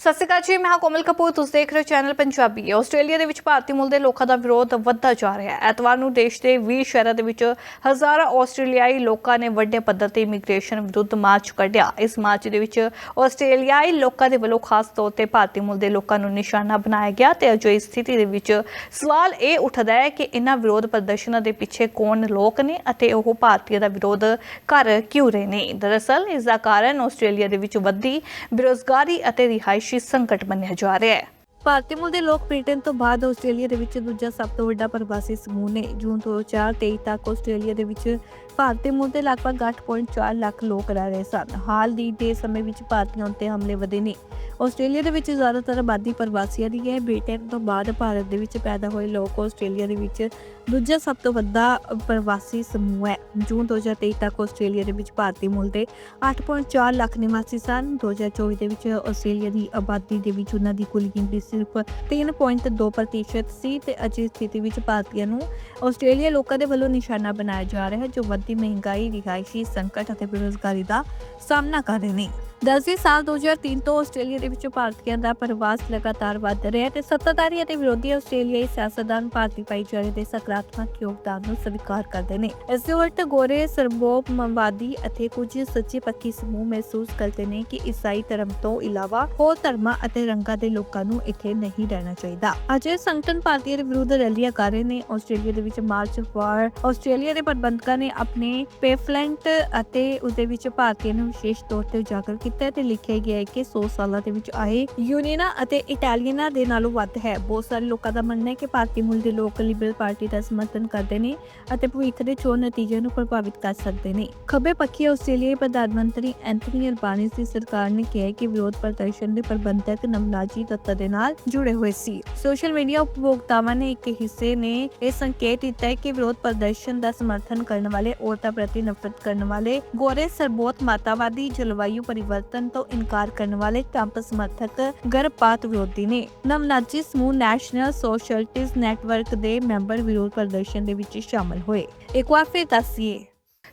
ਸਤਿ ਸ਼੍ਰੀ ਅਕਾਲ ਜੀ, ਮੈਂ ਹਾਂ ਕੋਮਲ ਕਪੂਰ, ਤੁਸੀਂ ਦੇਖ ਰਹੇ ਹੋ ਚੈਨਲ ਪੰਜਾਬੀ। ਆਸਟ੍ਰੇਲੀਆ ਦੇ ਵਿੱਚ ਭਾਰਤੀ ਮੂਲ ਦੇ ਲੋਕਾਂ ਦਾ ਵਿਰੋਧ ਵੱਧਦਾ ਜਾ ਰਿਹਾ ਹੈ। ਐਤਵਾਰ ਨੂੰ ਦੇਸ਼ ਦੇ 20 ਸ਼ਹਿਰਾਂ ਦੇ ਵਿੱਚ ਹਜ਼ਾਰਾਂ ਆਸਟ੍ਰੇਲੀਆਈ ਲੋਕਾਂ ਨੇ ਵੱਡੇ ਪੱਧਰ ਤੇ ਇਮੀਗ੍ਰੇਸ਼ਨ ਵਿਰੁੱਧ ਮਾਰਚ ਕੱਢਿਆ। ਇਸ ਮਾਰਚ ਦੇ ਵਿੱਚ ਆਸਟ੍ਰੇਲੀਆਈ ਲੋਕਾਂ ਦੇ ਵੱਲੋਂ ਖਾਸ ਤੌਰ ਤੇ ਭਾਰਤੀ ਮੂਲ ਦੇ ਲੋਕਾਂ ਨੂੰ ਨਿਸ਼ਾਨਾ ਬਣਾਇਆ ਗਿਆ ਤੇ ਅਜਿਹੀ ਸਥਿਤੀ ਦੇ ਵਿੱਚ ਸਵਾਲ ਇਹ ਉੱਠਦਾ ਹੈ ਕਿ ਇਹਨਾਂ ਵਿਰੋਧ ਪ੍ਰਦਰਸ਼ਨਾਂ ਦੇ ਪਿੱਛੇ ਕੌਣ ਲੋਕ ਨੇ ਅਤੇ ਉਹ ਭਾਰਤੀਆਂ ਦਾ ਵਿਰੋਧ ਕਰ ਕਿਉਂ ਰਹੇ ਨੇ? ਦਰਅਸਲ, ਇਸ ਦਾ ਕਾਰਨ ਆਸਟ੍ਰੇਲੀਆ ਦੇ ਵਿੱਚ ਵੱਧਦੀ ਬੇਰੁਜ਼ਗਾਰੀ ਅਤੇ ਰਿਹਾਇਸ਼ ਸੰਕਟ ਮੰਨਿਆ ਜਾ ਰਿਹਾ ਹੈ। ਭਾਰਤੀ ਮੂਲ ਦੇ ਲੋਕ ਬ੍ਰਿਟੇਨ ਤੋਂ ਬਾਅਦ ਆਸਟ੍ਰੇਲੀਆ ਦੇ ਵਿੱਚ ਦੂਜਾ ਸਭ ਤੋਂ ਵੱਡਾ ਪ੍ਰਵਾਸੀ ਸਮੂਹ ਨੇ। ਜੂਨ 2023 ਤੱਕ ਆਸਟ੍ਰੇਲੀਆ ਦੇ ਵਿੱਚ ਭਾਰਤੀ ਮੂਲ ਦੇ ਲਗਭਗ 8.4 ਲੱਖ ਲੋਕ ਰਹਿ ਰਹੇ ਸਨ। ਹਾਲ ਦੀ ਦੇ ਸਮੇਂ ਵਿੱਚ ਭਾਰਤੀਆਂ ਉੱਤੇ ਹਮਲੇ ਵਧੇ ਨੇ। ਆਸਟ੍ਰੇਲੀਆ ਦੇ ਵਿੱਚ ਜ਼ਿਆਦਾਤਰ ਆਬਾਦੀ ਪ੍ਰਵਾਸੀਆਂ ਦੀ ਹੈ। ਬ੍ਰਿਟੇਨ ਤੋਂ ਬਾਅਦ ਭਾਰਤ ਦੇ ਵਿੱਚ ਪੈਦਾ ਹੋਏ ਲੋਕ ਆਸਟ੍ਰੇਲੀਆ ਦੇ ਵਿੱਚ ਦੂਜਾ ਸਭ ਤੋਂ ਵੱਡਾ ਪ੍ਰਵਾਸੀ ਸਮੂਹ ਹੈ। ਜੂਨ 2023 ਤੱਕ ਆਸਟ੍ਰੇਲੀਆ ਦੇ ਵਿੱਚ ਭਾਰਤੀ ਮੂਲ ਦੇ 8.4 ਲੱਖ ਨਿਵਾਸੀ ਸਨ। 2024 ਦੇ ਵਿੱਚ ਆਸਟ੍ਰੇਲੀਆ ਦੀ ਆਬਾਦੀ ਦੇ ਵਿੱਚ ਉਹਨਾਂ ਦੀ ਕੁੱਲ ਗਿਣਤੀ ਸਿਰਫ 3.2% ਸੀ ਤੇ ਅਜਿਹੀ ਸਥਿਤੀ ਵਿੱਚ ਭਾਰਤੀਆਂ ਨੂੰ ਆਸਟ੍ਰੇਲੀਆ ਲੋਕਾਂ ਦੇ ਵੱਲੋਂ ਨਿਸ਼ਾਨਾ ਬਣਾਇਆ ਜਾ ਰਿਹਾ ਹੈ, ਜੋ ਵੱਧਦੀ ਮਹਿੰਗਾਈ, ਰਿਹਾਇਸ਼ੀ ਸੰਕਟ ਅਤੇ ਬੇਰੁਜ਼ਗਾਰੀ ਦਾ ਸਾਹਮਣਾ ਕਰ ਰਹੇ ਨੇ। ਦਸਵੇਂ ਸਾਲ 2003 ਤੋਂ ਆਸਟ੍ਰੇਲੀਆ ਦੇ ਵਿੱਚ ਭਾਰਤੀਆਂ ਦਾ ਪ੍ਰਵਾਸ ਲਗਾਤਾਰ ਵੱਧ ਰਿਹਾ ਹੈ ਤੇ ਸੱਤਾਧਾਰੀ ਅਤੇ ਵਿਰੋਧੀ ਆਸਟ੍ਰੇਲੀਆਈ ਸਿਆਸਤਦਾਨ ਭਾਰਤੀ ਭਾਈਚਾਰੇ ਦੇ ਸਕਾਰਾਤਮਕ ਯੋਗਦਾਨ ਨੂੰ ਸਵੀਕਾਰ ਕਰਦੇ ਨੇ। ਇਸ ਦੇ ਉਲਟ ਗੋਰੇ ਸਰਬੋਪਮਵਾਦੀ ਅਤੇ ਕੁਝ ਸੱਚੇ ਪੱਖੀ ਸਮੂਹ ਮਹਿਸੂਸ ਕਰਦੇ ਨੇ ਕਿ ਈਸਾਈ ਧਰਮ ਤੋਂ ਇਲਾਵਾ ਹੋਰ ਧਰਮਾਂ ਅਤੇ ਰੰਗਾਂ ਦੇ ਲੋਕਾਂ ਨੂੰ ਇੱਥੇ ਨਹੀਂ ਰਹਿਣਾ ਚਾਹੀਦਾ। ਅਜੇ ਸੰਗਠਨ ਭਾਰਤੀਆਂ ਦੇ ਵਿਰੁੱਧ ਰੈਲੀਆਂ ਕਰ ਰਹੇ ਨੇ। ਆਸਟ੍ਰੇਲੀਆ ਦੇ ਵਿੱਚ ਮਾਰਚ ਫਾਰ ਆਸਟ੍ਰੇਲੀਆ ਦੇ ਪ੍ਰਬੰਧਕਾਂ ਨੇ ਆਪਣੇ ਪੇਫਲੈਂਟ ਅਤੇ ਉਸਦੇ ਵਿੱਚ ਭਾਰਤੀਆਂ ਨੂੰ ਵਿਸ਼ੇਸ਼ ਤੌਰ ਤੇ ਉਜਾਗਰ ਕੀਤਾ ਤੇ ਲਿਖਿਆ ਗਿਆ ਹੈ ਕਿ 100 ਸਾਲਾਂ ਦੇ ਵਿੱਚ ਆਏ ਯੂਨੀਅਨਾਂ ਅਤੇ ਇਟਾਲੀਅਨਾਂ ਦੇ ਨਾਲੋਂ ਵੱਧ ਹੈ। ਬਹੁਤ ਸਾਰੇ ਲੋਕਾਂ ਦਾ ਮੰਨਣਾ ਹੈ ਕਿ ਭਾਰਤੀ ਮੂਲ ਦੇ ਲੋਕ ਲਿਬਰਲ ਪਾਰਟੀ ਦਾ ਸਮਰਥਨ ਕਰਦੇ ਨੇ ਅਤੇ ਭਵਿੱਖ ਦੇ ਚੋਣ ਨਤੀਜੇ ਨੂੰ ਪ੍ਰਭਾਵਿਤ ਕਰ ਸਕਦੇ ਨੇ। ਖੱਬੇ ਪੱਖੀ ਆਸਟ੍ਰੇਲੀਆਈ ਪ੍ਰਧਾਨ ਮੰਤਰੀ ਐਂਥਨੀ ਅਲਬਾਨੀਜ਼ ਦੀ ਸਰਕਾਰ ਨੇ ਕਿਹਾ ਕਿ ਵਿਰੋਧ ਪ੍ਰਦਰਸ਼ਨ ਦੇ ਪ੍ਰਬੰਧਕ ਨਵਨਾਜੀ ਤੱਤਾਂ ਦੇ ਨਾਲ ਜੁੜੇ ਹੋਏ ਸੀ। ਸੋਸ਼ਲ ਮੀਡੀਆ ਉਪਭੋਗਤਾਵਾਂ ਨੇ ਇੱਕ ਹਿੱਸੇ ਨੇ ਇਹ ਸੰਕੇਤ ਦਿੱਤਾ ਹੈ ਕਿ ਵਿਰੋਧ ਪ੍ਰਦਰਸ਼ਨ ਦਾ ਸਮਰਥਨ ਕਰਨ ਵਾਲੇ ਔਰਤਾਂ ਪ੍ਰਤੀ ਨਫ਼ਰਤ ਕਰਨ ਵਾਲੇ, ਗੋਰੇ ਸਰਬੋਤ ਮਾਤਾਵਾਦੀ ਜਲਵਾਯੂ ਪਰਿਵਰਤਨ ਤੋਂ ਇਨਕਾਰ ਕਰਨ ਵਾਲੇ ਟਰੰਪ ਸਮਰਥਕ ਗਰਭਪਾਤ ਵਿਰੋਧੀ ਨੇ। ਨਵਨਾਜੀ ਸਮੂਹ ਨੈਸ਼ਨਲ ਸੋਸ਼ਲਿਸਟ ਨੈਟਵਰਕ ਦੇ ਮੈਂਬਰ ਵਿਰੋਧ ਪ੍ਰਦਰਸ਼ਨ ਦੇ ਵਿੱਚ ਸ਼ਾਮਲ ਹੋਏ। ਇੱਕ ਵਾਰ ਫਿਰ ਦੱਸੀਏ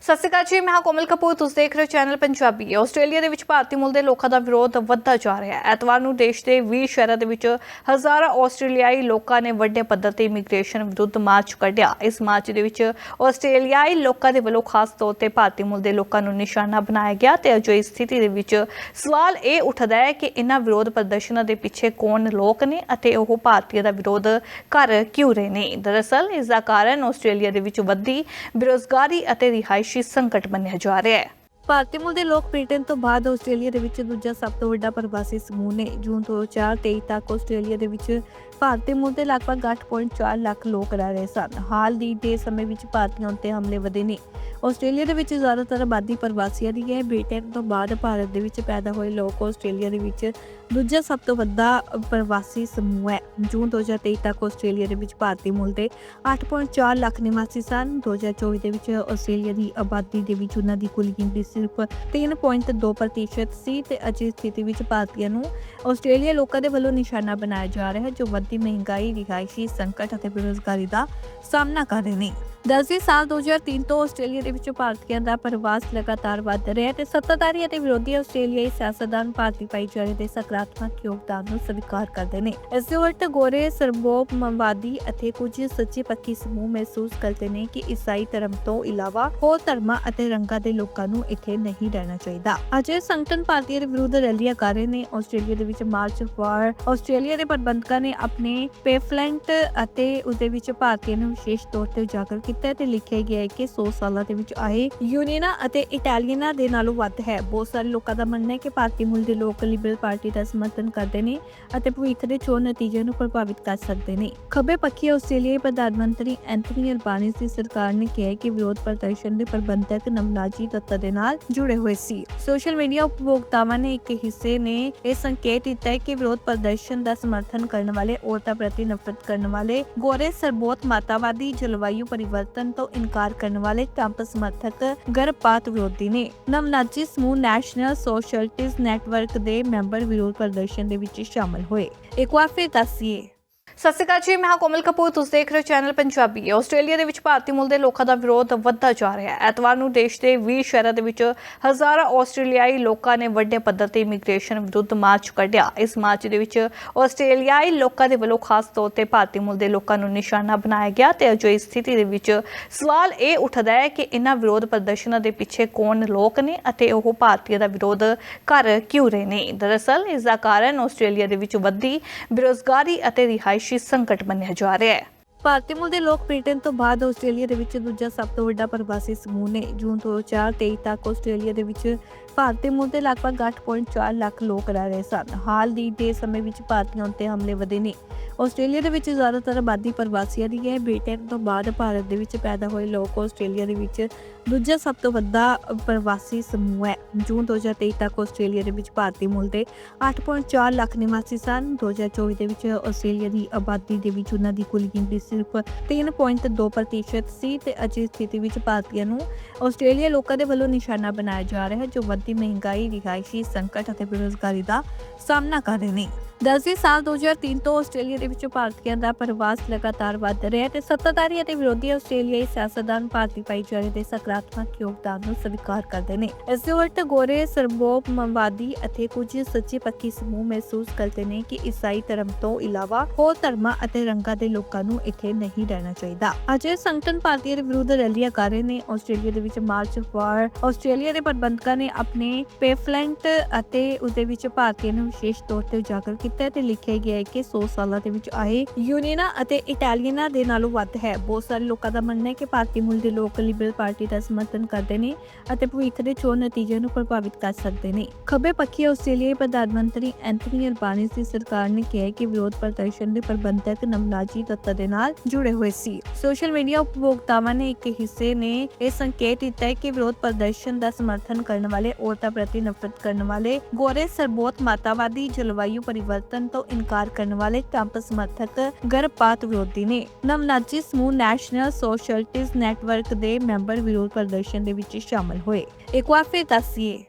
ਸਤਿ ਸ਼੍ਰੀ ਅਕਾਲ ਜੀ, ਮੈਂ ਹਾਂ ਕੋਮਲ ਕਪੂਰ, ਤੁਸੀਂ ਦੇਖ ਰਹੇ ਹੋ ਚੈਨਲ ਪੰਜਾਬੀ। ਆਸਟ੍ਰੇਲੀਆ ਦੇ ਵਿੱਚ ਭਾਰਤੀ ਮੂਲ ਦੇ ਲੋਕਾਂ ਦਾ ਵਿਰੋਧ ਵੱਧਦਾ ਜਾ ਰਿਹਾ ਹੈ। ਐਤਵਾਰ ਨੂੰ ਦੇਸ਼ ਦੇ 20 ਸ਼ਹਿਰਾਂ ਦੇ ਵਿੱਚ ਹਜ਼ਾਰਾਂ ਆਸਟ੍ਰੇਲੀਆਈ ਲੋਕਾਂ ਨੇ ਵੱਡੇ ਪੱਧਰ ਤੇ ਇਮੀਗ੍ਰੇਸ਼ਨ ਵਿਰੁੱਧ ਮਾਰਚ ਕੱਢਿਆ। ਇਸ ਮਾਰਚ ਦੇ ਵਿੱਚ ਆਸਟ੍ਰੇਲੀਆਈ ਲੋਕਾਂ ਦੇ ਵੱਲੋਂ ਖਾਸ ਤੌਰ ਤੇ ਭਾਰਤੀ ਮੂਲ ਦੇ ਲੋਕਾਂ ਨੂੰ ਨਿਸ਼ਾਨਾ ਬਣਾਇਆ ਗਿਆ ਤੇ ਅਜਿਹੀ ਸਥਿਤੀ ਦੇ ਵਿੱਚ ਸਵਾਲ ਇਹ ਉੱਠਦਾ ਹੈ ਕਿ ਇਹਨਾਂ ਵਿਰੋਧ ਪ੍ਰਦਰਸ਼ਨਾਂ ਦੇ ਪਿੱਛੇ ਕੌਣ ਲੋਕ ਨੇ ਅਤੇ ਉਹ ਭਾਰਤੀਆਂ ਦਾ ਵਿਰੋਧ ਕਰ ਕਿਉਂ ਰਹੇ ਨੇ? ਦਰਅਸਲ, ਇਸ ਦਾ ਕਾਰਨ ਆਸਟ੍ਰੇਲੀਆ ਦੇ ਵਿੱਚ ਵੱਧਦੀ ਬੇਰੁਜ਼ਗਾਰੀ ਅਤੇ ਰਿਹਾਇਸ਼ ਸੰਕਟ ਮੰਨਿਆ ਜਾ ਰਿਹਾ ਹੈ। ਭਾਰਤੀ ਮੂਲ ਦੇ ਲੋਕ ਬ੍ਰਿਟਨ ਤੋਂ ਬਾਅਦ ਆਸਟ੍ਰੇਲੀਆ ਦੇ ਵਿੱਚ ਦੂਜਾ ਸਭ ਤੋਂ ਵੱਡਾ ਪ੍ਰਵਾਸੀ ਸਮੂਹ ਨੇ। ਜੂਨ 2023 ਤੱਕ ਆਸਟ੍ਰੇਲੀਆ ਦੇ ਵਿੱਚ ਭਾਰਤੀ ਮੂਲ ਦੇ ਲਗਭਗ 8.4 ਲੱਖ ਲੋਕ ਰਹਿ ਰਹੇ ਸਨ। ਹਾਲ ਦੀ ਦੇ ਸਮੇਂ ਵਿੱਚ ਭਾਰਤੀਆਂ ਉੱਤੇ ਹਮਲੇ ਵਧੇ ਨੇ। ਆਸਟ੍ਰੇਲੀਆ ਦੇ ਵਿੱਚ ਜ਼ਿਆਦਾਤਰ ਆਬਾਦੀ ਪ੍ਰਵਾਸੀਆਂ ਦੀ ਹੈ। ਬ੍ਰਿਟੇਨ ਤੋਂ ਬਾਅਦ ਭਾਰਤ ਦੇ ਵਿੱਚ ਪੈਦਾ ਹੋਏ ਲੋਕ ਆਸਟ੍ਰੇਲੀਆ ਦੇ ਵਿੱਚ ਦੂਜਾ ਸਭ ਤੋਂ ਵੱਡਾ ਪ੍ਰਵਾਸੀ ਸਮੂਹ ਹੈ। ਜੂਨ 2023 ਤੱਕ ਆਸਟ੍ਰੇਲੀਆ ਦੇ ਵਿੱਚ ਭਾਰਤੀ ਮੂਲ ਦੇ 8.4 ਲੱਖ ਨਿਵਾਸੀ ਸਨ। 2024 ਦੇ ਵਿੱਚ ਆਸਟ੍ਰੇਲੀਆ ਦੀ ਆਬਾਦੀ ਦੇ ਵਿੱਚ ਉਹਨਾਂ ਦੀ ਕੁੱਲ ਗਿਣਤੀ ਸਿਰਫ 3.2% ਸੀ ਤੇ ਅਜਿਹੀ ਸਥਿਤੀ ਵਿੱਚ ਭਾਰਤੀਆਂ ਨੂੰ ਆਸਟ੍ਰੇਲੀਆ ਲੋਕਾਂ ਦੇ ਵੱਲੋਂ ਨਿਸ਼ਾਨਾ ਬਣਾਇਆ ਜਾ ਰਿਹਾ ਹੈ, ਜੋ ਵੱਧਦੀ ਮਹਿੰਗਾਈ, ਰਿਹਾਇਸ਼ੀ ਸੰਕਟ ਅਤੇ ਬੇਰੁਜ਼ਗਾਰੀ ਦਾ ਸਾਹਮਣਾ ਕਰ ਰਹੇ ਨੇ। ਦਸਵੇਂ ਸਾਲ 2003 ਤੋਂ ਆਸਟ੍ਰੇਲੀਆ ਦੇ ਵਿੱਚ ਭਾਰਤੀਆਂ ਦਾ ਪ੍ਰਵਾਸ ਲਗਾਤਾਰ ਵੱਧ ਰਿਹਾ ਹੈ ਤੇ ਸੱਤਾਧਾਰੀ ਅਤੇ ਵਿਰੋਧੀ ਆਸਟ੍ਰੇਲੀਆਈ ਸਿਆਸਤਦਾਨ ਭਾਰਤੀ ਭਾਈਚਾਰੇ ਦੇ ਸਕਾਰਾਤਮਕ ਯੋਗਦਾਨ ਨੂੰ ਸਵੀਕਾਰ ਕਰਦੇ ਨੇ। ਇਸ ਦੇ ਉਲਟ ਗੋਰੇ ਸਰਬੋਪਮਵਾਦੀ ਅਤੇ ਕੁਝ ਸੱਚੇ ਪੱਖੀ ਸਮੂਹ ਮਹਿਸੂਸ ਕਰਦੇ ਨੇ ਕਿ ਈਸਾਈ ਧਰਮ ਤੋਂ ਇਲਾਵਾ ਹੋਰ ਧਰਮਾਂ ਅਤੇ ਰੰਗਾਂ ਦੇ ਲੋਕਾਂ ਨੂੰ ਇੱਥੇ ਨਹੀਂ ਰਹਿਣਾ ਚਾਹੀਦਾ। ਅਜੇ ਸੰਗਠਨ ਭਾਰਤੀਆਂ ਦੇ ਵਿਰੁੱਧ ਰੈਲੀਆਂ ਕਰ ਰਹੇ ਨੇ। ਆਸਟ੍ਰੇਲੀਆ ਦੇ ਵਿੱਚ ਮਾਰਚ ਫਾਰ ਆਸਟ੍ਰੇਲੀਆ ਦੇ ਪ੍ਰਬੰਧਕਾਂ ਨੇ ਆਪਣੇ ਪੇਫਲੈਂਟ ਅਤੇ ਉਸਦੇ ਵਿੱਚ ਭਾਰਤੀਆਂ ਨੂੰ ਵਿਸ਼ੇਸ਼ ਤੌਰ ਤੇ ਉਜਾਗਰ ਕੀਤਾ। ਹੈ ਤੇ ਲਿਖਿਆ ਗਿਆ ਹੈ ਕਿ 100 ਸਾਲਾਂ ਦੇ ਵਿੱਚ ਆਏ ਯੂਨੀਅਨਾਂ ਅਤੇ ਇਟਾਲੀਅਨਾਂ ਦੇ ਨਾਲੋਂ ਵੱਧ ਹੈ। ਬਹੁਤ ਸਾਰੇ ਲੋਕਾਂ ਦਾ ਮੰਨਣਾ ਹੈ ਕਿ ਭਾਰਤੀ ਮੂਲ ਦੇ ਲੋਕ ਲਿਬਰਲ ਪਾਰਟੀ ਦਾ ਸਮਰਥਨ ਕਰਦੇ ਨੇ ਅਤੇ ਭਵਿੱਖ ਦੇ ਚੋਣ ਨਤੀਜੇ ਨੂੰ ਪ੍ਰਭਾਵਿਤ ਕਰ ਸਕਦੇ ਨੇ। ਖੱਬੇ ਪੱਖੀ ਆਸਟ੍ਰੇਲੀਆਈ ਪ੍ਰਧਾਨ ਮੰਤਰੀ ਐਂਥਨੀ ਅਲਬਾਨੀਜ਼ ਦੀ ਸਰਕਾਰ ਨੇ ਕਿਹਾ ਕਿ ਵਿਰੋਧ ਪ੍ਰਦਰਸ਼ਨ ਦੇ ਪ੍ਰਬੰਧਕ ਨਵਨਾਜੀ ਤੱਤਾਂ ਦੇ ਨਾਲ ਜੁੜੇ ਹੋਏ ਸੀ। ਸੋਸ਼ਲ ਮੀਡੀਆ ਉਪਭੋਗਤਾਵਾਂ ਨੇ ਇੱਕ ਹਿੱਸੇ ਨੇ ਇਹ ਸੰਕੇਤ ਦਿੱਤਾ ਹੈ ਕਿ ਵਿਰੋਧ ਪ੍ਰਦਰਸ਼ਨ ਦਾ ਸਮਰਥਨ ਕਰਨ ਵਾਲੇ ਔਰਤਾਂ ਪ੍ਰਤੀ ਨਫ਼ਰਤ ਕਰਨ ਵਾਲੇ ਗੋਰੇ ਸਰਬੋਤ ਮਾਤਾਵਾਦੀ ਜਲਵਾਯੂ ਪਰਿਵਰਤਨ ਤੋਂ ਇਨਕਾਰ ਕਰਨ ਵਾਲੇ ਟਰੰਪ ਸਮਰਥਕ ਗਰਭਪਾਤ ਵਿਰੋਧੀ ਨੇ ਨਵਨਾਜੀ ਸਮੂਹ ਨੈਸ਼ਨਲ ਸੋਸ਼ਲਿਸਟ ਨੈਟਵਰਕ ਦੇ ਮੈਂਬਰ ਵਿਰੋਧ ਪ੍ਰਦਰਸ਼ਨ ਦੇ ਵਿੱਚ ਸ਼ਾਮਲ ਹੋਏ। ਇੱਕ ਵਾਰ ਫਿਰ ਦੱਸੀਏ ਸਤਿ ਸ਼੍ਰੀ ਅਕਾਲ ਜੀ, ਮੈਂ ਹਾਂ ਕੋਮਲ ਕਪੂਰ, ਤੁਸੀਂ ਦੇਖ ਰਹੇ ਹੋ ਚੈਨਲ ਪੰਜਾਬੀ। ਆਸਟ੍ਰੇਲੀਆ ਦੇ ਵਿੱਚ ਭਾਰਤੀ ਮੂਲ ਦੇ ਲੋਕਾਂ ਦਾ ਵਿਰੋਧ ਵੱਧਦਾ ਜਾ ਰਿਹਾ ਹੈ। ਐਤਵਾਰ ਨੂੰ ਦੇਸ਼ ਦੇ 20 ਸ਼ਹਿਰਾਂ ਦੇ ਵਿੱਚ ਹਜ਼ਾਰਾਂ ਆਸਟ੍ਰੇਲੀਆਈ ਲੋਕਾਂ ਨੇ ਵੱਡੇ ਪੱਧਰ ਤੇ ਇਮੀਗ੍ਰੇਸ਼ਨ ਵਿਰੁੱਧ ਮਾਰਚ ਕੱਢਿਆ। ਇਸ ਮਾਰਚ ਦੇ ਵਿੱਚ ਆਸਟ੍ਰੇਲੀਆਈ ਲੋਕਾਂ ਦੇ ਵੱਲੋਂ ਖਾਸ ਤੌਰ ਤੇ ਭਾਰਤੀ ਮੂਲ ਦੇ ਲੋਕਾਂ ਨੂੰ ਨਿਸ਼ਾਨਾ ਬਣਾਇਆ ਗਿਆ ਤੇ ਅਜਿਹੀ ਸਥਿਤੀ ਦੇ ਵਿੱਚ ਸਵਾਲ ਇਹ ਉੱਠਦਾ ਹੈ ਕਿ ਇਹਨਾਂ ਵਿਰੋਧ ਪ੍ਰਦਰਸ਼ਨਾਂ ਦੇ ਪਿੱਛੇ ਕੌਣ ਲੋਕ ਨੇ ਅਤੇ ਉਹ ਭਾਰਤੀਆਂ ਦਾ ਵਿਰੋਧ ਕਰ ਕਿਉਂ ਰਹੇ ਨੇ? ਦਰਅਸਲ, ਇਸ ਦਾ ਕਾਰਨ ਆਸਟ੍ਰੇਲੀਆ ਦੇ ਵਿੱਚ ਵੱਧਦੀ ਬੇਰੁਜ਼ਗਾਰੀ ਅਤੇ ਰਿਹਾਇਸ਼ ਸੰਕਟ ਮੰਨਿਆ ਜਾ ਰਿਹਾ ਹੈ। ਭਾਰਤੀ ਮੂਲ ਦੇ ਲੋਕ ਬ੍ਰਿਟੇਨ ਤੋਂ ਬਾਅਦ ਆਸਟ੍ਰੇਲੀਆ ਦੇ ਵਿੱਚ ਦੂਜਾ ਸਭ ਤੋਂ ਵੱਡਾ ਪ੍ਰਵਾਸੀ ਸਮੂਹ ਨੇ। ਜੂਨ 2023 ਤੱਕ ਆਸਟ੍ਰੇਲੀਆ ਦੇ ਵਿੱਚ ਭਾਰਤੀ ਮੂਲ ਦੇ ਲਗਭਗ 8.4 ਲੱਖ ਲੋਕ ਰਹਿ ਰਹੇ ਸਨ। ਹਾਲ ਦੀ ਦੇ ਸਮੇਂ ਵਿੱਚ ਭਾਰਤੀਆਂ ਉੱਤੇ ਹਮਲੇ ਵਧੇ ਨੇ। ਆਸਟ੍ਰੇਲੀਆ ਦੇ ਵਿੱਚ ਜ਼ਿਆਦਾਤਰ ਆਬਾਦੀ ਪ੍ਰਵਾਸੀਆਂ ਦੀ ਹੈ। ਬ੍ਰਿਟੇਨ ਤੋਂ ਬਾਅਦ ਭਾਰਤ ਦੇ ਵਿੱਚ ਪੈਦਾ ਹੋਏ ਲੋਕ ਆਸਟ੍ਰੇਲੀਆ ਦੇ ਵਿੱਚ ਦੂਜਾ ਸਭ ਤੋਂ ਵੱਡਾ ਪ੍ਰਵਾਸੀ ਸਮੂਹ ਹੈ। ਜੂਨ 2023 ਤੱਕ ਆਸਟ੍ਰੇਲੀਆ ਦੇ ਵਿੱਚ ਭਾਰਤੀ ਮੂਲ ਦੇ 8.4 ਲੱਖ ਨਿਵਾਸੀ ਸਨ। 2024 ਦੇ ਵਿੱਚ ਆਸਟ੍ਰੇਲੀਆ ਦੀ ਆਬਾਦੀ ਦੇ ਵਿੱਚ ਉਹਨਾਂ ਦੀ ਕੁੱਲ ਗਿਣਤੀ ਸਿਰਫ 3.2% ਸੀ ਤੇ ਅਜਿਹੀ ਸਥਿਤੀ ਵਿੱਚ ਭਾਰਤੀਆਂ ਨੂੰ ਆਸਟ੍ਰੇਲੀਆ ਲੋਕਾਂ ਦੇ ਵੱਲੋਂ ਨਿਸ਼ਾਨਾ ਬਣਾਇਆ ਜਾ ਰਿਹਾ ਹੈ, ਜੋ ਵੱਧਦੀ ਮਹਿੰਗਾਈ, ਰਿਹਾਇਸ਼ੀ ਸੰਕਟ ਅਤੇ ਬੇਰੁਜ਼ਗਾਰੀ ਦਾ ਸਾਹਮਣਾ ਕਰ ਰਹੇ ਨੇ। ਦਸਵੇਂ ਸਾਲ 2003 ਤੋਂ ਆਸਟ੍ਰੇਲੀਆ ਦੇ ਵਿੱਚ ਭਾਰਤੀਆਂ ਦਾ ਪ੍ਰਵਾਸ ਲਗਾਤਾਰ ਵੱਧ ਰਿਹਾ ਹੈ ਤੇ ਸੱਤਾਧਾਰੀ ਅਤੇ ਵਿਰੋਧੀ ਆਸਟ੍ਰੇਲੀਆਈ ਸਿਆਸਤਦਾਨ ਭਾਰਤੀ ਭਾਈਚਾਰੇ ਦੇ ਸਕਾਰਾਤਮਕ ਯੋਗਦਾਨ ਨੂੰ ਸਵੀਕਾਰ ਕਰਦੇ ਨੇ। ਇਸ ਦੇ ਉਲਟ ਗੋਰੇ ਸਰਬੋਪਮਵਾਦੀ ਅਤੇ ਕੁਝ ਸੱਚੇ ਪੱਖੀ ਸਮੂਹ ਮਹਿਸੂਸ ਕਰਦੇ ਨੇ ਕਿ ਈਸਾਈ ਧਰਮ ਤੋਂ ਇਲਾਵਾ ਹੋਰ ਧਰਮਾਂ ਅਤੇ ਰੰਗਾਂ ਦੇ ਲੋਕਾਂ ਨੂੰ ਇੱਥੇ ਨਹੀਂ ਰਹਿਣਾ ਚਾਹੀਦਾ। ਅਜੇ ਸੰਗਠਨ ਭਾਰਤੀਆਂ ਦੇ ਵਿਰੁੱਧ ਰੈਲੀਆਂ ਕਰ ਰਹੇ ਨੇ। ਆਸਟ੍ਰੇਲੀਆ ਦੇ ਵਿੱਚ ਮਾਰਚ ਫਾਰ ਆਸਟ੍ਰੇਲੀਆ ਦੇ ਪ੍ਰਬੰਧਕਾਂ ਨੇ ਆਪਣੇ ਪੇਫਲੈਂਟ ਅਤੇ ਉਸਦੇ ਵਿੱਚ ਭਾਰਤੀਆਂ ਨੂੰ ਵਿਸ਼ੇਸ਼ ਤੌਰ ਤੇ ਉਜਾਗਰ ਕੀਤਾ ਹੈ ਤੇ ਲਿਖਿਆ ਗਿਆ ਹੈ ਕਿ 100 ਸਾਲਾਂ ਦੇ ਵਿੱਚ ਆਏ ਯੂਨੀਅਨਾਂ ਅਤੇ ਇਟਾਲੀਅਨਾਂ ਦੇ ਨਾਲੋਂ ਵੱਧ ਹੈ। ਬਹੁਤ ਸਾਰੇ ਲੋਕਾਂ ਦਾ ਮੰਨਣਾ ਹੈ ਕਿ ਭਾਰਤੀ ਮੂਲ ਦੇ ਲੋਕ ਲਿਬਰਲ ਪਾਰਟੀ ਦਾ ਸਮਰਥਨ ਕਰਦੇ ਨੇ ਅਤੇ ਭਵਿੱਖ ਦੇ ਚੋਣ ਨਤੀਜੇ ਨੂੰ ਪ੍ਰਭਾਵਿਤ ਕਰ ਸਕਦੇ ਨੇ। ਖੱਬੇ ਪੱਖੀ ਆਸਟ੍ਰੇਲੀਆਈ ਪ੍ਰਧਾਨ ਮੰਤਰੀ ਐਂਥਨੀ ਅਲਬਾਨੀਜ਼ ਦੀ ਸਰਕਾਰ ਨੇ ਕਿਹਾ ਕਿ ਵਿਰੋਧ ਪ੍ਰਦਰਸ਼ਨ ਦੇ ਪ੍ਰਬੰਧਕ ਨਵਨਾਜੀ ਤੱਤਾਂ ਦੇ ਨਾਲ ਜੁੜੇ ਹੋਏ ਸੀ। ਸੋਸ਼ਲ ਮੀਡੀਆ ਉਪਭੋਗਤਾਵਾਂ ਨੇ ਇੱਕ ਹਿੱਸੇ ਨੇ ਇਹ ਸੰਕੇਤ ਦਿੱਤਾ ਹੈ ਕਿ ਵਿਰੋਧ ਪ੍ਰਦਰਸ਼ਨ ਦਾ ਸਮਰਥਨ ਕਰਨ ਵਾਲੇ ਔਰਤਾਂ ਪ੍ਰਤੀ ਨਫ਼ਰਤ ਕਰਨ ਵਾਲੇ, ਗੋਰੇ ਸਰਬੋਤ ਮਾਤਾਵਾਦੀ ਜਲਵਾਯੂ ਪਰਿਵਰਤਨ ਤੋਂ ਇਨਕਾਰ ਕਰਨ ਵਾਲੇ ਟਰੰਪ ਸਮਰਥਕ ਗਰਭਪਾਤ ਵਿਰੋਧੀ ਨੇ। ਨਵਨਾਜੀ ਸਮੂਹ ਨੈਸ਼ਨਲ ਸੋਸ਼ਲਿਸਟ ਨੈਟਵਰਕ ਦੇ ਮੈਂਬਰ ਵਿਰੋਧ ਪ੍ਰਦਰਸ਼ਨ ਦੇ ਵਿੱਚ ਸ਼ਾਮਲ ਹੋਏ। ਇੱਕ ਵਾਰ ਫਿਰ ਦੱਸੀਏ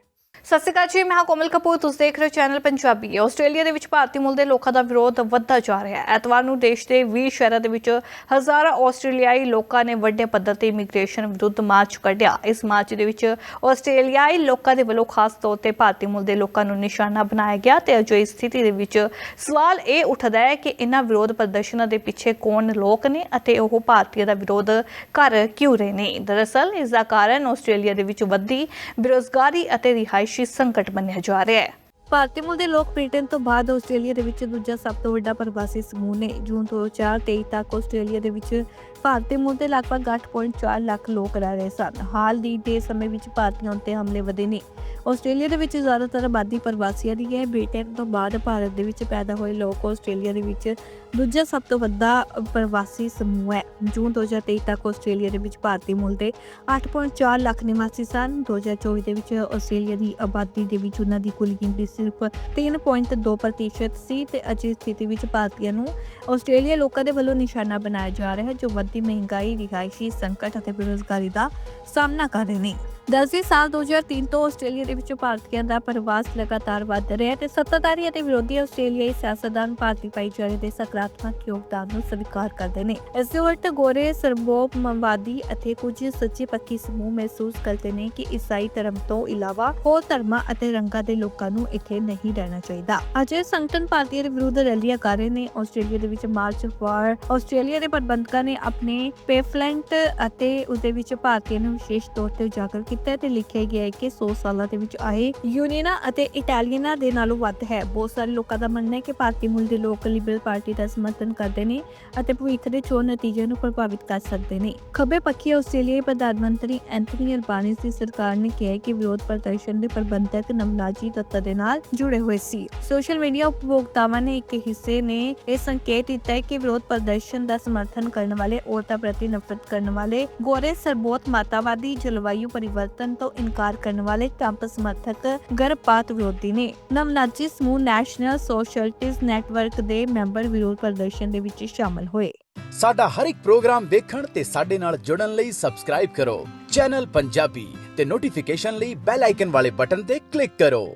ਸਤਿ ਸ਼੍ਰੀ ਅਕਾਲ ਜੀ, ਮੈਂ ਹਾਂ ਕੋਮਲ ਕਪੂਰ, ਤੁਸੀਂ ਦੇਖ ਰਹੇ ਹੋ ਚੈਨਲ ਪੰਜਾਬੀ। ਆਸਟ੍ਰੇਲੀਆ ਦੇ ਵਿੱਚ ਭਾਰਤੀ ਮੂਲ ਦੇ ਲੋਕਾਂ ਦਾ ਵਿਰੋਧ ਵੱਧਦਾ ਜਾ ਰਿਹਾ ਹੈ। ਐਤਵਾਰ ਨੂੰ ਦੇਸ਼ ਦੇ 20 ਸ਼ਹਿਰਾਂ ਦੇ ਵਿੱਚ ਹਜ਼ਾਰਾਂ ਆਸਟ੍ਰੇਲੀਆਈ ਲੋਕਾਂ ਨੇ ਵੱਡੇ ਪੱਧਰ ਤੇ ਇਮੀਗ੍ਰੇਸ਼ਨ ਵਿਰੁੱਧ ਮਾਰਚ ਕੱਢਿਆ। ਇਸ ਮਾਰਚ ਦੇ ਵਿੱਚ ਆਸਟ੍ਰੇਲੀਆਈ ਲੋਕਾਂ ਦੇ ਵੱਲੋਂ ਖਾਸ ਤੌਰ ਤੇ ਭਾਰਤੀ ਮੂਲ ਦੇ ਲੋਕਾਂ ਨੂੰ ਨਿਸ਼ਾਨਾ ਬਣਾਇਆ ਗਿਆ ਤੇ ਅਜਿਹੀ ਸਥਿਤੀ ਦੇ ਵਿੱਚ ਸਵਾਲ ਇਹ ਉੱਠਦਾ ਹੈ ਕਿ ਇਹਨਾਂ ਵਿਰੋਧ ਪ੍ਰਦਰਸ਼ਨਾਂ ਦੇ ਪਿੱਛੇ ਕੌਣ ਲੋਕ ਨੇ ਅਤੇ ਉਹ ਭਾਰਤੀਆਂ ਦਾ ਵਿਰੋਧ ਕਰ ਕਿਉਂ ਰਹੇ ਨੇ? ਦਰਅਸਲ, ਇਸ ਦਾ ਕਾਰਨ ਆਸਟ੍ਰੇਲੀਆ ਦੇ ਵਿੱਚ ਵੱਧਦੀ ਬੇਰੁਜ਼ਗਾਰੀ ਅਤੇ ਰਿਹਾਇਸ਼ ਸੰਕਟ ਮੰਨਿਆ ਜਾ ਰਿਹਾ ਹੈ। ਭਾਰਤੀ ਮੂਲ ਦੇ ਲੋਕ ਬ੍ਰਿਟੇਨ ਤੋਂ ਬਾਅਦ ਆਸਟ੍ਰੇਲੀਆ ਦੇ ਵਿੱਚ ਦੂਜਾ ਸਭ ਤੋਂ ਵੱਡਾ ਪ੍ਰਵਾਸੀ ਸਮੂਹ ਨੇ। ਜੂਨ 2023 ਤੱਕ ਆਸਟ੍ਰੇਲੀਆ ਦੇ ਵਿੱਚ ਭਾਰਤੀ ਮੁੱਲ ਦੇ ਲਗਭਗ 8.4 ਲੱਖ ਲੋਕ ਰਹਿ ਰਹੇ ਸਨ। ਹਾਲ ਦੀ ਦੇ ਸਮੇਂ ਵਿੱਚ ਭਾਰਤੀਆਂ ਉੱਤੇ ਹਮਲੇ ਵਧੇ ਨੇ। ਆਸਟ੍ਰੇਲੀਆ ਦੇ ਵਿੱਚ ਜ਼ਿਆਦਾਤਰ ਆਬਾਦੀ ਪ੍ਰਵਾਸੀਆਂ ਦੀ ਹੈ। ਬ੍ਰਿਟੇਨ ਤੋਂ ਬਾਅਦ ਭਾਰਤ ਦੇ ਵਿੱਚ ਪੈਦਾ ਹੋਏ ਲੋਕ ਆਸਟ੍ਰੇਲੀਆ ਦੇ ਵਿੱਚ ਦੂਜਾ ਸਭ ਤੋਂ ਵੱਡਾ ਪ੍ਰਵਾਸੀ ਸਮੂਹ ਹੈ। ਜੂਨ 2023 ਤੱਕ ਆਸਟ੍ਰੇਲੀਆ ਦੇ ਵਿੱਚ ਭਾਰਤੀ ਮੂਲ ਦੇ 8.4 ਲੱਖ ਨਿਵਾਸੀ ਸਨ। 2024 ਦੇ ਵਿੱਚ ਆਸਟ੍ਰੇਲੀਆ ਦੀ ਆਬਾਦੀ ਦੇ ਵਿੱਚ ਉਹਨਾਂ ਦੀ ਕੁੱਲ ਗਿਣਤੀ ਸਿਰਫ 3.2% ਸੀ ਤੇ ਅਜਿਹੀ ਸਥਿਤੀ ਵਿੱਚ ਭਾਰਤੀਆਂ ਨੂੰ ਆਸਟ੍ਰੇਲੀਆ ਲੋਕਾਂ ਦੇ ਵੱਲੋਂ ਨਿਸ਼ਾਨਾ ਬਣਾਇਆ ਜਾ ਰਿਹਾ ਹੈ, ਜੋ ਵੱਧਦੀ ਮਹਿੰਗਾਈ ਰਿਹਾਇਸ਼ੀ ਸੰਕਟ ਅਤੇ ਬੇਰੁਜ਼ਗਾਰੀ ਦਾ ਸਾਹਮਣਾ ਕਰ ਰਹੇ ਨੇ। ਦਸਵੇਂ ਸਾਲ 2003 ਤੋਂ ਆਸਟ੍ਰੇਲੀਆ ਦੇ ਵਿੱਚ ਭਾਰਤੀਆਂ ਦਾ ਪ੍ਰਵਾਸ ਲਗਾਤਾਰ ਵੱਧ ਰਿਹਾ ਹੈ ਤੇ ਸੱਤਾਧਾਰੀ ਅਤੇ ਵਿਰੋਧੀ ਆਸਟ੍ਰੇਲੀਆਈ ਸਿਆਸਤਦਾਨ ਭਾਰਤੀ ਭਾਈਚਾਰੇ ਦੇ ਸਕਾਰਾਤਮਕ ਯੋਗਦਾਨ ਨੂੰ ਸਵੀਕਾਰ ਕਰਦੇ ਨੇ। ਇਸ ਦੇ ਉਲਟ ਗੋਰੇ ਸਰਬੋਪਮਵਾਦੀ ਅਤੇ ਕੁਝ ਸੱਚੇ ਪੱਖੀ ਸਮੂਹ ਮਹਿਸੂਸ ਕਰਦੇ ਨੇ ਕਿ ਈਸਾਈ ਧਰਮ ਤੋਂ ਇਲਾਵਾ ਹੋਰ ਧਰਮਾਂ ਅਤੇ ਰੰਗਾਂ ਦੇ ਲੋਕਾਂ ਨੂੰ ਇੱਥੇ ਨਹੀਂ ਰਹਿਣਾ ਚਾਹੀਦਾ। ਅਜੇ ਸੰਗਠਨ ਭਾਰਤੀਆਂ ਦੇ ਵਿਰੁੱਧ ਰੈਲੀਆਂ ਕਰ ਰਹੇ ਨੇ। ਆਸਟ੍ਰੇਲੀਆ ਦੇ ਵਿੱਚ ਮਾਰਚ ਫਾਰ ਆਸਟ੍ਰੇਲੀਆ ਦੇ ਪ੍ਰਬੰਧਕਾਂ ਨੇ ਆਪਣੇ ਪੇਫਲੈਂਟ ਅਤੇ ਉਸਦੇ ਵਿੱਚ ਭਾਰਤੀਆਂ ਨੂੰ ਵਿਸ਼ੇਸ਼ ਤੌਰ ਤੇ ਉਜਾਗਰ ਕੀਤਾ। ਹੈ ਤੇ ਲਿਖਿਆ ਗਿਆ ਹੈ ਕਿ 100 ਸਾਲਾਂ ਦੇ ਵਿੱਚ ਆਏ ਯੂਨੀਅਨਾਂ ਅਤੇ ਇਟਾਲੀਅਨਾਂ ਦੇ ਨਾਲੋਂ ਵੱਧ ਹੈ। ਬਹੁਤ ਸਾਰੇ ਲੋਕਾਂ ਦਾ ਮੰਨਣਾ ਹੈ ਕਿ ਭਾਰਤੀ ਮੂਲ ਦੇ ਲੋਕ ਲਿਬਰਲ ਪਾਰਟੀ ਦਾ ਸਮਰਥਨ ਕਰਦੇ ਨੇ ਅਤੇ ਭਵਿੱਖ ਦੇ ਚੋਣ ਨਤੀਜੇ ਨੂੰ ਪ੍ਰਭਾਵਿਤ ਕਰ ਸਕਦੇ ਨੇ। ਖੱਬੇ ਪੱਖੀ ਆਸਟ੍ਰੇਲੀਆਈ ਪ੍ਰਧਾਨ ਮੰਤਰੀ ਐਂਥਨੀ ਅਲਬਾਨੀਜ਼ ਦੀ ਸਰਕਾਰ ਨੇ ਕਿਹਾ ਕਿ ਵਿਰੋਧ ਪ੍ਰਦਰਸ਼ਨ ਦੇ ਪ੍ਰਬੰਧਕ ਨਵਨਾਜੀ ਤੱਤਾਂ ਦੇ ਨਾਲ ਜੁੜੇ ਹੋਏ ਸੀ। ਸੋਸ਼ਲ ਮੀਡੀਆ ਉਪਭੋਗਤਾਵਾਂ ਨੇ ਇੱਕ ਹਿੱਸੇ ਨੇ ਇਹ ਸੰਕੇਤ ਦਿੱਤਾ ਹੈ ਕਿ ਵਿਰੋਧ ਪ੍ਰਦਰਸ਼ਨ ਦਾ ਸਮਰਥਨ ਕਰਨ ਵਾਲੇ ਔਰਤਾਂ ਪ੍ਰਤੀ ਨਫ਼ਰਤ ਕਰਨ ਵਾਲੇ ਗੋਰੇ ਸਰਬੋਤ ਮਾਤਾਵਾਦੀ ਜਲਵਾਯੂ ਪਰਿਵਰਤਨ ਤੋਂ ਇਨਕਾਰ ਕਰਨ ਵਾਲੇ ਟਰੰਪ ਸਮਰਥਕ ਗਰਭਪਾਤ ਵਿਰੋਧੀ ਨੇ ਨਵਨਾਜੀ ਸਮੂਹ ਨੈਸ਼ਨਲ ਸੋਸ਼ਲਿਸਟ ਨੈਟਵਰਕ ਦੇ ਮੈਂਬਰ ਵਿਰੋਧ ਪ੍ਰਦਰਸ਼ਨ ਦੇ ਵਿੱਚ ਸ਼ਾਮਲ ਹੋਏ। ਸਾਡਾ ਹਰ ਇੱਕ ਪ੍ਰੋਗਰਾਮ ਦੇਖਣ ਤੇ ਸਾਡੇ ਨਾਲ ਜੁੜਨ ਲਈ ਸਬਸਕ੍ਰਾਈਬ ਕਰੋ। ਚੈਨਲ ਪੰਜਾਬੀ ਤੇ ਨੋਟੀਫਿਕੇਸ਼ਨ ਲਈ ਬੈਲ ਆਈਕਨ ਵਾਲੇ ਬਟਨ ਤੇ ਕਲਿੱਕ ਕਰੋ।